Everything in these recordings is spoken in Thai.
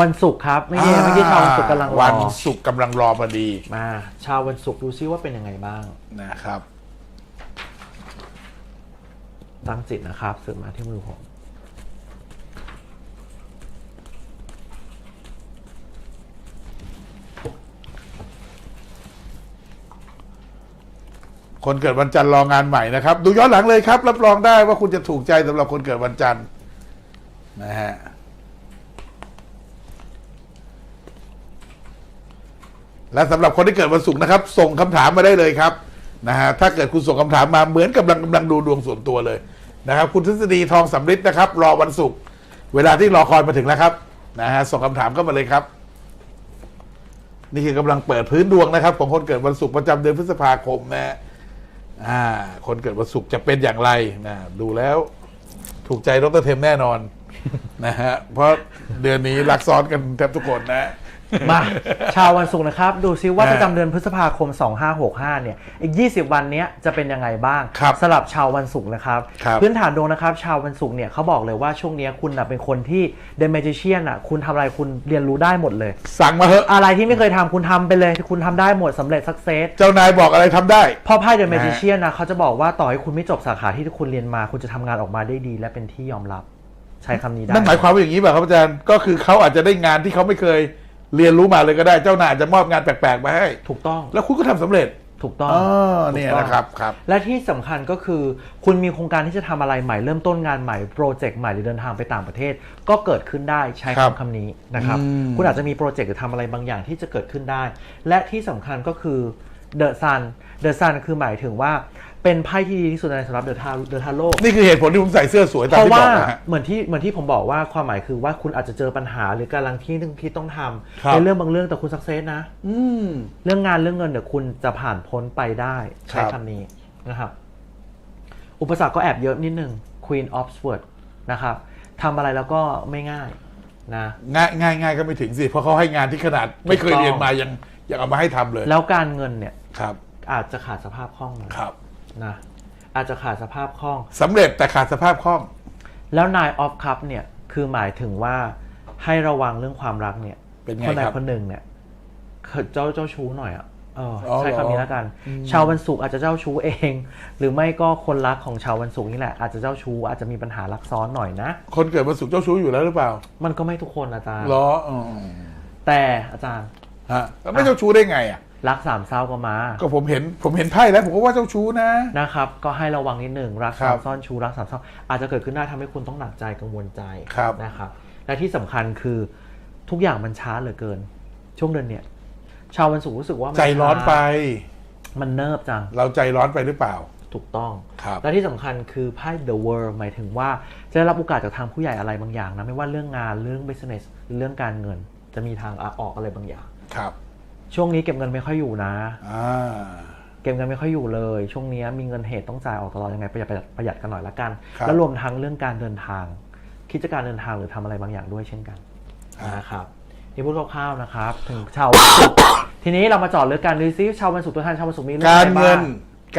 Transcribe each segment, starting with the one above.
วันศุกร์ครับไม่ใช่เมื่อกี้ชาววันศุกร์กำลังรอวันศุกร์กำลังรอพอดีมาชาววันศุกร์ดูซิว่าเป็นยังไงบ้าง นะครับ ตั้งจิตนะครับเสือมาที่มือผมคนเกิดวันจันทร์รองานใหม่นะครับ ดูย้อนหลังเลยครับ รับรองได้ว่าคุณจะถูกใจสำหรับคนเกิดวันจันทร์นะฮะ และสำหรับคนที่เกิดวันศุกร์นะครับ ส่งคำถามมาได้เลยครับนะฮะถ้าเกิดคุณส่งคำถามมาเหมือนกับกำลังกำลังดูดวงส่วนตัวเลยนะครับ คุณทฤษฎีทองสำริดนะครับ รอวันศุกร์เวลาที่รอคอยมาถึงแล้วครับนะฮะส่งคำถามเข้ามาเลยครับ นี่คือกำลังเปิดพื้นดวงนะครับ ของคนเกิดวันศุกร์ประจำเดือนพฤษภาคมนะฮะคนเกิดวันศุกร์จะเป็นอย่างไรนะดูแล้วถูกใจดรเทมแน่นอนนะฮะเพราะเดือนนี้รักซ้อนกันแทบทุกคนนะ มา ชาววันศุกร์นะครับ ดูซิว่าฮะประจำเดือนพฤษภาคม 2565 เนี่ย อีก 20 วันเนี้ยจะเป็นยังไงบ้างครับสำหรับชาววันศุกร์นะครับ ครับพื้นฐานดวงนะครับ ชาววันศุกร์เนี่ยเขาบอกเลยว่าช่วงเนี้ยคุณน่ะเป็นคนที่เด e ม a จ i เชียนอะคุณทำอะไรคุณเรียนรู้ได้หมดเลย สั่งมาเถอะอะไรที่ไม่เคยทำคุณทำไปเลยคุณทำได้หมดสำเร็จสักเซส เจ้านายบอกอะไรทำได้ พอไพ่เด e ม a จ i นะฮะเชียนนะเขาจะบอกว่าต่อให้คุณไม่จบสาขาที่คุณเรียนมา คุณจะทำงานออกมาได้ดี และเป็นที่ยอมรับ ใช้คำนี้ได้ นั่นหมายความว่าอย่างนี้ป่ะครับอาจารย์ก็คือเขาอาจจะได้งานที่เขาไม่เคย เรียนรู้มาเลยก็ได้เจ้านายอาจจะมอบงานแปลกๆมาให้ ถูกต้อง แล้วคุณก็ทำสำเร็จถูกต้อง อ๋อถูกต้องเนี่ยนะครับครับ และที่สำคัญก็คือ คุณมีโครงการที่จะทำอะไรใหม่เริ่มต้นงานใหม่โปรเจกต์ใหม่หรือเดินทางไปต่างประเทศ ก็เกิดขึ้นได้ใช้ครับคำคำนี้นะครับ อืม คุณอาจจะมีโปรเจกต์หรือทำอะไรบางอย่างที่จะเกิดขึ้นได้ และที่สำคัญก็คือเดอะซันเดอะซันคือหมายถึงว่า เป็นไพ่ที่ดีที่สุดในสำหรับเดอะทาเดอะทาโลนี่คือเหตุผลที่ผมใส่เสื้อสวยตามเพราะที่บว่าอกนะฮะ เหมือนที่เหมือนที่ผมบอกว่าความหมายคือว่าคุณอาจจะเจอปัญหาหรือกำลังที่นึงที่ต้องทำครับในเรื่องบางเรื่องแต่คุณสักเซสนะ อืม เรื่องงานเรื่องเงินเดี๋ยวคุณจะผ่านพ้นไปได้ใช้ครับ คำนี้นะครับ อุปสรรคก็แอบเยอะนิดนึง Queen of Swords นะครับทำอะไรแล้วก็ไม่ง่ายนะ ง่ายง่ายง่ายก็ไม่ถึงสิ เพราะเขาให้งานที่ขนาดไม่เคยเรียนมายังยังเอามาให้ทำเลยแล้วการเงินเนี่ย ครับอาจจะขาดสภาพคล่องหน่อยครับ นะอาจจะขาดสภาพคล่อง สำเร็จแต่ขาดสภาพคล่อง แล้ว Nine of Cup เนี่ยคือหมายถึงว่าให้ระวังเรื่องความรักเนี่ยเป็นไงคนใดครับ คนหนึ่งเนี่ยเจ้าเจ้าชู้หน่อยอะเอออ๋อใช้คำนี้แล้วกัน ชาววันศุกร์อาจจะเจ้าชู้เอง หรือไม่ก็คนรักของชาววันศุกร์นี่แหละอาจจะเจ้าชู้อาจจะมีปัญหารักซ้อนหน่อยนะ คนเกิดวันศุกร์เจ้าชู้อยู่แล้วหรือเปล่ามันก็ไม่ทุกคนอาจารย์เหรออืมแต่อาจารย์ ฮะแล้วไม่เจ้าชู้ได้ไงอะ รักสามเศร้าก็มา ก็ผมเห็นผมเห็นไพ่แล้วผมก็ว่าเจ้าชู้นะ นะครับ ก็ให้ระวังนิดหนึ่งรักครัสาบมซ่อนชู้รักสามเศร้าอาจจะเกิดขึ้นได้ทำให้คุณต้องหนักใจกังวลใจครับ นะครับ และที่สำคัญคือทุกอย่างมันช้าเหลือเกิน ช่วงเดือนเนี่ย ชาววันศุกร์รู้สึกว่ามัใจร้อนไปช้ามันเนิบจัง เราใจร้อนไปหรือเปล่าถูกต้องครับและที่สำคัญคือไพ่ The World หมายถึงว่าจะได้รับโอกาสจากทางผู้ใหญ่อะไรบางอย่างนะ ไม่ว่าเรื่องงานเรื่อง business หรือเรื่องการเงิน จะมีทางออกอะไรบางอย่าง ครับ ช่วงนี้เก็บเงินไม่ค่อยอยู่นะ อ่า เก็บเงินไม่ค่อยอยู่เลย ช่วงนี้มีเงินเหตุต้องจ่ายออกตลอดยังไงประหยัดประหยัดประหยัดกันหน่อยละกัน ครับ แล้วรวมทั้งเรื่องการเดินทาง คิดจะการเดินทางหรือทำอะไรบางอย่างด้วยเช่นกันนะครับนี่พูดคร่าวๆนะครับ ถึงชาววันศุกร์ทีนี้เรามาเจอดเรื่องการดูซิชาววันศุกร์ตัวแทนชาววันศุกร์มีเรื่องการอะไรเงิบ้างน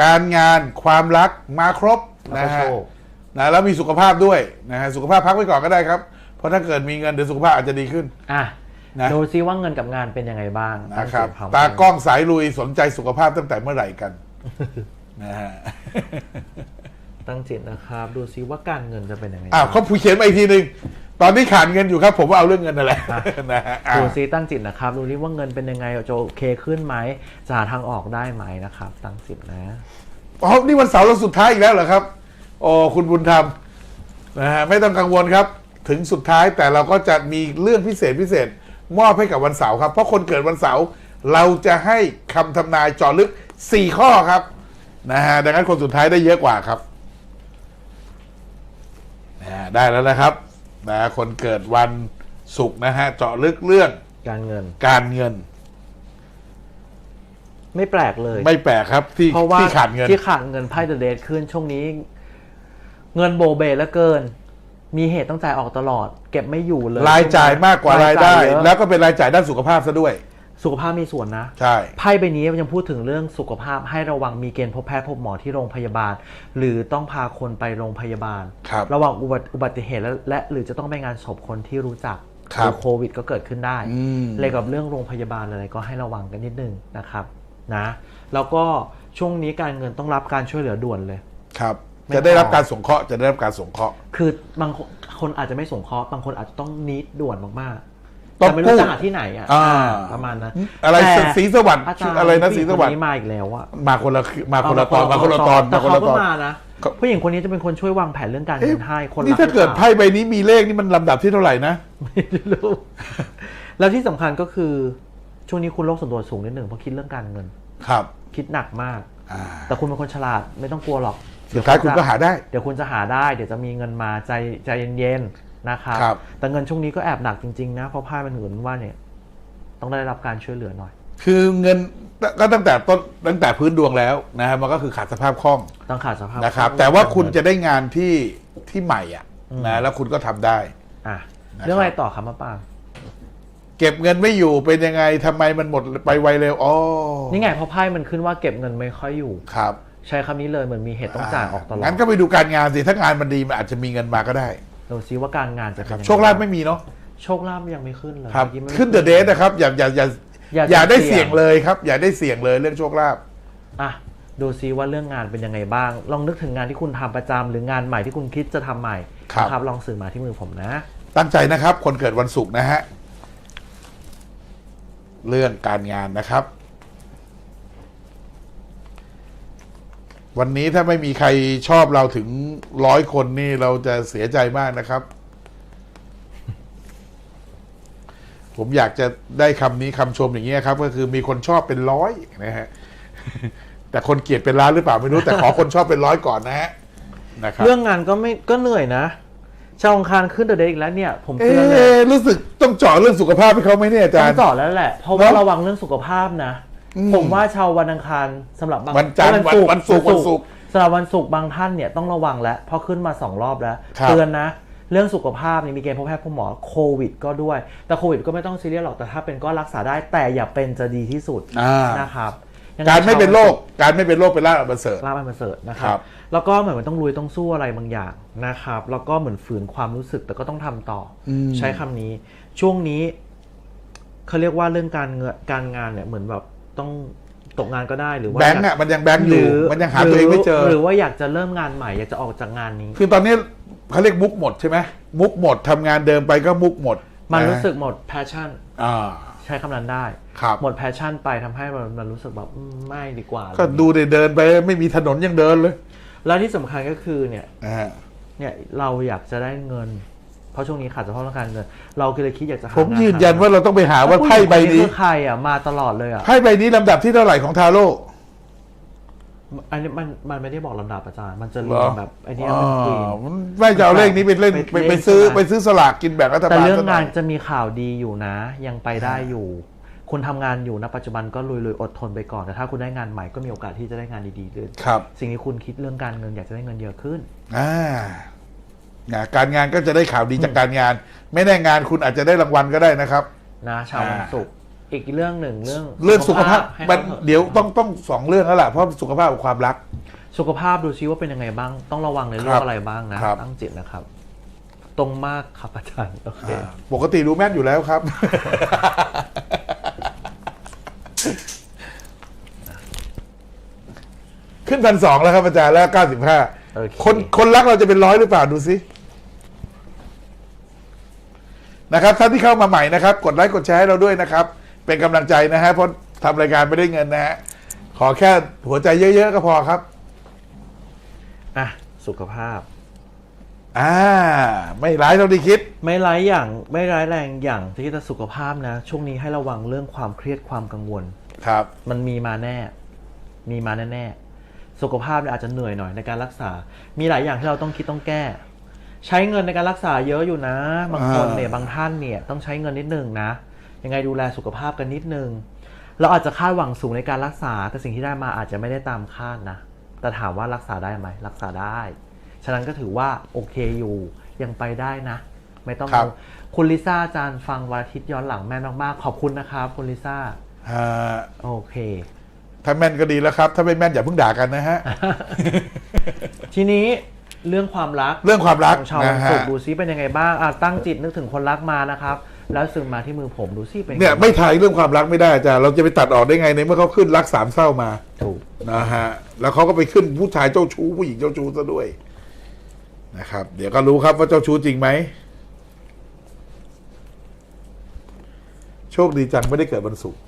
การงาน ความรัก มาครบแล้วนะก็โชฮะ ค นะแล้วมีสุขภาพด้วยนะฮะสุขภาพพักไว้ก่อนก็ได้ครับ เพราะถ้าเกิดมีเงินเดี๋ยวสุขภาพอาจจะดีขึ้น อะ นะดูซิว่าเงินกับงานเป็นยังไงบ้างนะครับตั้งใจพร้อมตากล้องสายลุยสนใจสุขภาพตั้งแต่เมื่อไหร่กันนะฮะตั้งจิตนะครับ ดูซิว่าการเงินจะเป็นยังไงอ้าวเขาผู้เขียนมาอีกทีหนึ่งตอนนี้ขาดเงินอยู่ครับผมว่าเอาเรื่องเงินนั่นแหละอะนะฮะอะดูซิตั้งจิตนะครับดูซิว่าเงินเป็นยังไงจะโอเคขึ้นไหมจะหาทางออกได้ไหมนะครับ ตั้งจิตนะอ๋อนี่วันเสาร์เราสุดท้ายอีกแล้วเหรอครับโอ้คุณบุญธรรมนะฮะไม่ต้องกังวลครับ ถึงสุดท้ายแต่เราก็จะมีเรื่องพิเศษพิเศษ มอบให้กับวันเสาร์ครับ เพราะคนเกิดวันเสาร์เราจะให้คำทำนายเจอลึก 4 ข้อครับนะฮะดังนั้นคนสุดท้ายได้เยอะกว่าครับนะฮะได้แล้วนะครับนะคนเกิดวันศุกร์นะฮะเจาะลึกเรื่องการเงิน การเงิน ไม่แปลกเลยไม่แปลกครับที่เพราะว่าที่ขาดเงิน ที่ขาดเงินไพ่เดอะเดทขึ้นช่วงนี้ เงินโบเบแล้วเกิน มีเหตุต้องจ่ายออกตลอด เก็บไม่อยู่เลย รายจ่ายมากกว่ารายได้เยอะ แล้วก็เป็นรายจ่ายด้านสุขภาพซะด้วย สุขภาพมีส่วนนะ ใช่ ไพ่ใบนี้ยังพูดถึงเรื่องสุขภาพให้ระวังมีเกณฑ์พบแพทย์พบหมอที่โรงพยาบาล หรือต้องพาคนไปโรงพยาบาลครับระวังอุบัติอุบัติเหตุและและหรือจะต้องไปงานศพคนที่รู้จักครัหบรือโควิด ก็เกิดขึ้นได้อืม เลยกับเรื่องโรงพยาบาลอะไรก็ให้ระวังกันนิดนึงนะครับนะ แล้วก็ช่วงนี้การเงินต้องรับการช่วยเหลือด่วนเลย ครับไม่ จะได้รับพอการสงเคราะห์จะได้รับการสงเคราะห์ คือบางคนคนอาจจะไม่สงเคราะห์บางคนอาจจะต้องนิดด่วนมากๆต้องแต่ไม่รู้กู้จะหาที่ไหนอะอ่าอ่า ประมาณนั้นอะไรแต่ศรีสวัสดิ์อาจารย์อะไรนะศผู้หรีญิงสวัสคนดิ์นี้มาอีกแล้วอะมาคนละมาคนละตอนมาคนละตอนแต่มาคนเขาละตก็อน มานะก็ผู้หญิงคนนี้จะเป็นคนช่วยวางแผนเรื่องการเงินให้คนนี่รักถ้าเกิดหรือปไพ่ล่ใบนี้มีเลขนี่มันลำดับที่เท่าไหร่นะ ไม่รู้แล้วที่สำคัญก็คือ ช่วงนี้คุณโลกส่วนตัวสูงนิดหนึ่งเพราะคิดเรื่องการเงิน ครับ คิดหนักมาก อ่า แต่คุณเป็นคนฉลาดไม่ต้องกลัวหรอก สุดท้ายคุณก็หาได้ เดี๋ยวคุณจะหาได้ เดี๋ยวจะมีเงินมาใจใจเย็นๆนะครับครับแต่เงินช่วงนี้ก็แอบหนักจริงๆนะเพราะไพ่มันเหมือนว่าเนี่ยต้องได้รับการช่วยเหลือหน่อย คือเงินก็ตั้งแต่ต้นตั้งแต่พื้นดวงแล้วนะฮะมันก็คือขาดสภาพคล่องต้องขาดสภาพนะครับคล่องแต่ว่าเงินคุณจะได้งานที่ที่ใหม่อะอืมนะแล้วคุณก็ทำได้อะนะครับเรื่องอะไรต่อครับมะปางเก็บเงินไม่อยู่เป็นยังไงทำไมมันหมดไปไวเร็วอ๋อนี่ไงเพราะไพ่มันขึ้นว่าเก็บเงินไม่ค่อยอยู่ครับ ใช้คำนี้เลยเหมือนมีเหตุต้องจ่ายออกตลอดงั้นก็ไปดูการงานสิ ถ้างานมันดีมันอาจจะมีเงินมาก็ได้ดูซิว่าการงานจะนะคเป็รันบยังงโชคลาภไม่มีเนาะโชคลาภยังไม่ขึ้นเลยครับ มื่อกี้ไม่ขึ้นเดอะเดทนะครับ อย่าอย่าอย่าอย่าอย่าได้เสี่เสี่ยยงงเลยครับ อย่าได้เสี่ยงเลยเรื่องโชคลาภ อะดูซิว่าเรื่องงานเป็นยังไงบ้าง ลองนึกถึงงานที่คุณทำประจำหรืองานใหม่ที่คุณคิดจะทำใหม่นะครับลองสื่อมาที่มือผมนะ ตั้งใจนะครับ คนเกิดวันศุกร์นะฮะ เรื่องการงานนะครับ วันนี้ถ้าไม่มีใครชอบเราถึงร้อยคนนี่เราจะเสียใจมากนะครับ ผมอยากจะได้คำนี้คำชมอย่างเงี้ยครับ ก็คือมีคนชอบเป็นร้อยนะฮะแต่คนเกลียดเป็นล้านหรือเปล่าไม่รู้แต่ขอคนชอบเป็นร้อยก่อนนะฮะนะครับเรื่องงานก็ไม่ก็เหนื่อยนะชาวอังคารขึ้นเดอะเดย์อีกแล้วเนี่ย ผมเอ๊เตือนเลยะรู้สึกต้องเจาะเรื่องสุขภาพให้เขาไหมเนี่ยอาต้จาอรงย์จอดแล้วแหละเพราะว่าเนอะระวังเรื่องสุขภาพนะอืม ผมว่าชาววันอังคารสำหรับบางวันจันทร์เอ้ยวันศุกร์วันศุกร์สำหรับวันศุกร์บางท่านเนี่ยต้องระวังแล้วเพราะขึ้นมาสองรอบแล้วครับเตือนนะ เรื่องสุขภาพนี่มีเกณฑ์พบแพทย์พบหมอโควิด ก็ด้วย แต่โควิด ก็ไม่ต้องซีเรียสหรอกแต่ถ้าเป็นก็รักษาได้แต่อย่าเป็นจะดีที่สุดอ่านะครับยังงการไม่เป็นโรคชาวการไม่เป็นโรคเป็นลาภอันประเสริฐลาบอันประเสริฐนะคครัรับบแล้วก็เหมือนมันต้องลุยต้องสู้อะไรบางอย่างนะครับ แล้วก็เหมือนฝืนความรู้สึกแต่ก็ต้องทำต่ออมใช้คำนี้ ช่วงนี้เขาเรียกว่าเรื่องการเงินการงานเนี่ยเหมือนแบบ ต้องตกงานก็ได้หรือว่าแบงค์อะมันยังแบงค์อยู่มันยังหารืตัวเองไม่เจอ หรือว่าอยากจะเริ่มงานใหม่อยากจะออกจากงานนี้ คือตอนนี้เขาเรียกมุกหมดใช่ไหมมุกหมดทำงานเดิมไปก็มุกหมด มันะรู้สึกหมด passion อ่าใช้คำนั้นได้ครับหมด passion ไปทำให้มันมันรู้สึกแบบอืมไม่ดีกว่า ก็ดูเดินเดินไปไม่มีถนนยังเดินเลย แล้วที่สำคัญก็คือเนี่ยนะฮะเนี่ยเราอยากจะได้เงิน เพราะช่วงนี้ขาดสภาพการเงินเราก็เลยคิดอยากจะหาผมงยืนยันว่าเราต้องไปหาว่าไพ่ใบนี้ คือใครอะมาตลอดเลยอะไพ่ใบนี้ลำดับที่เท่าไหร่ของทาโร่ อันนี้มันมันไม่ได้บอกลำดับอาจารย์ มันจะเหเรีรยองแบบไอ้นี่อ๋อเป็นทีมมันไม่จะเอาเลขนี้ไปเล่นไปไปเล่นไปซื้อใช่ไหม ไปซื้อสลากกินแบ่งรัฐแต่บาลเรื่องซะหน่งาอนยจะมีข่าวดีอยู่นะ ยังไปได้อยู่ คุณทำงานอยู่นะปัจจุบันก็ลุยๆอดทนไปก่อนแต่ถ้าคุณได้งานใหม่ก็มีโอกาสที่จะได้งานดีๆเลยครับ สิ่งที่คุณคิดเรื่องการเงินอยากจะได้เงินเยอะขึ้น อ่า นะการงานก็จะได้ข่าวดีจากการงาน ไม่แน่งานคุณอาจจะได้รางวัลก็ได้นะครับ นะชาววันอ่าศุกร์อีกเรื่องหนึ่งเรื่องเรื่องสุขภาพให้มันขาถอะเดี๋ยวต้องต้องสองเรื่องแล้วล่ะเพราะสุขภาพกับความรัก สุขภาพดูซิว่าเป็นยังไงบ้าง ต้องระวังในเรื่อครังบอะไรบ้างนะ ครับ ตั้งจิตนะครับ ตรงมากครับอาจารย์โอเคปกติรู้แม่นอยู่แล้วครับ ขึ้นพันสองแล้วครับอาจารย์แล้วเก้าสิบห้าโอเคคนคนรักเราจะเป็นร้อยหรือเปล่าดูสิ นะครับท่านที่เข้ามาใหม่นะครับ กดไลค์กดแชร์ให้เราด้วยนะครับ เป็นกำลังใจนะฮะเพราะทำรายการไม่ได้เงินนะฮะขอแค่หัวใจเยอะ ๆ ก็พอครับอะสุขภาพ อ่า ไม่ร้ายเท่าที่คิด ไม่ร้ายอย่างไม่ร้ายแรงอย่างที่จะสุขภาพนะ ช่วงนี้ให้ระวังเรื่องความเครียดความกังวล ครับ มันมีมาแน่ มีมาแน่ๆสุขภาพเนี่ยอาจจะเหนื่อยหน่อยในการรักษา มีหลายอย่างที่เราต้องคิดต้องแก้ ใช้เงินในการรักษาเยอะอยู่นะ บางคนเนี่ยบางท่านเนี่ยต้องใช้เงินนิดนึงนะ ยังไงดูแลสุขภาพกันนิดนึง เราอาจจะคาดหวังสูงในการรักษา แต่สิ่งที่ได้มาอาจจะไม่ได้ตามคาดนะ แต่ถามว่ารักษาได้ไหมรักษาได้ ฉะนั้นก็ถือว่าโอเคอยู่ยังไปได้นะ ไม่ต้องครับ คุณลิซ่าอาจารย์ฟังวันอาทิตย์ย้อนหลังแม่นมากๆขอบคุณนะครับคุณลิซ่าอ่าโอเค ถ้าแม่นก็ดีแล้วครับ ถ้าไม่แม่นอย่าเพิ่งด่ากันนะฮะ ทีนี้ เรื่องความรักเรื่องความรักของชาวนะวันฮะศุกร์ดูซิเป็นยังไงบ้างอะตั้งจิตนึกถึงคนรักมานะครับ แล้วซึมมาที่มือผมดูสิเป็นเนี่ยไม่ทายเรื่องความรักไม่ได้อาจารย์เราจะไปตัดออกได้ไงในเมื่อเขาขึ้นรักสามเศร้ามาถูก นะฮะแล้วเขาก็ไปขึ้นผู้ชายเจ้าชู้ผู้หญิงเจ้าชู้ซะด้วยนะครับ เดี๋ยวก็รู้ครับว่าเจ้าชู้จริงไหมโชคดีจังไม่ได้เกิดวันศุกร์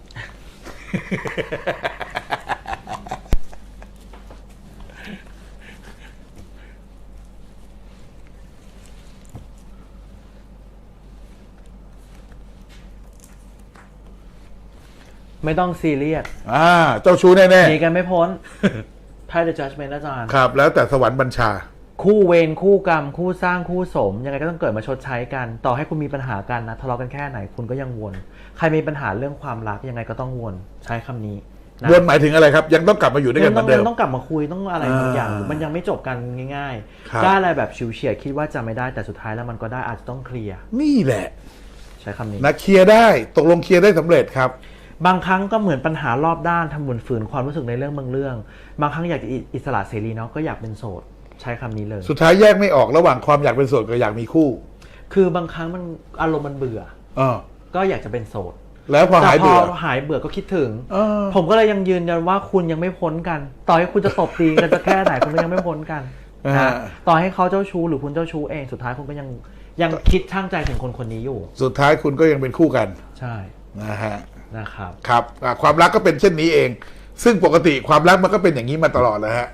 ไม่ต้องซีเรียสอ่าเจ้าชู้แน่หนีกันไม่พ้นไพ่ The Judgment อาจารย์ ๆครับ แล้วแต่สวรรค์บัญชา คู่เวรคู่กรรม คู่สร้างคู่สม ยังไงก็ต้องเกิดมาชดใช้กัน ต่อให้คุณมีปัญหากันนะทะเลาะกันแค่ไหนคุณก็ยังวน ใครมีปัญหาเรื่องความรักยังไงก็ต้องวนใช้คำนี้นะ วนหมายถึงอะไรครับ ยังต้องกลับมาอยู่ด้วยกัยันเหมืต้อองนเดิยัมงต้องกลับมาคุยต้องอะไรบางอย่าง อ่ามัมันยังไม่จบกันง่ายครับ ๆได้อะไรแบบชิวเฉียดคิดว่าจะไม่ได้แต่สุดท้ายแล้วมันก็ได้อาจจะต้องเคลียร์นี่แหละใช้คำนี้ นะเคลียร์ได้ตกลงเคลียร์ได้สำเร็จครับ บางครั้งก็เหมือนปัญหารอบด้านทำบุญฝืนความรู้สึกในเรื่องบางเรื่อง บางครั้งอยากจะอิสระเสรีเนาะก็อยากเป็นโสดใช้คำนี้เลย สุดท้ายแยกไม่ออกระหว่างความอยากเป็นโสดกับอยากมีคู่คือบางครั้งมันอารมณ์มันเบื่อ เออก็อยากจะเป็นโสดแล้วพอหายเบื่อแต่พอหายเบื่อก็คิดถึง เออ ผมก็เลยยังยืนยันว่าคุณยังไม่พ้นกัน ต่อให้คุณจะตบตีกันจะแค่ไหนคุณก็ยังไม่พ้นกันอ่านะต่อให้เขาเจ้าชู้หรือคุณเจ้าชู้เองสุดท้ายคุณก็ยังยังคิดช่างใจถึงคนคนนี้อยู่ สุดท้ายคุณก็ยังเป็นคู่กันใช่ นะฮะ นะครับ ครับอะความรักก็เป็นเช่นนี้เอง ซึ่งปกติความรักมันก็เป็นอย่างนี้มาตลอดแล้วฮะ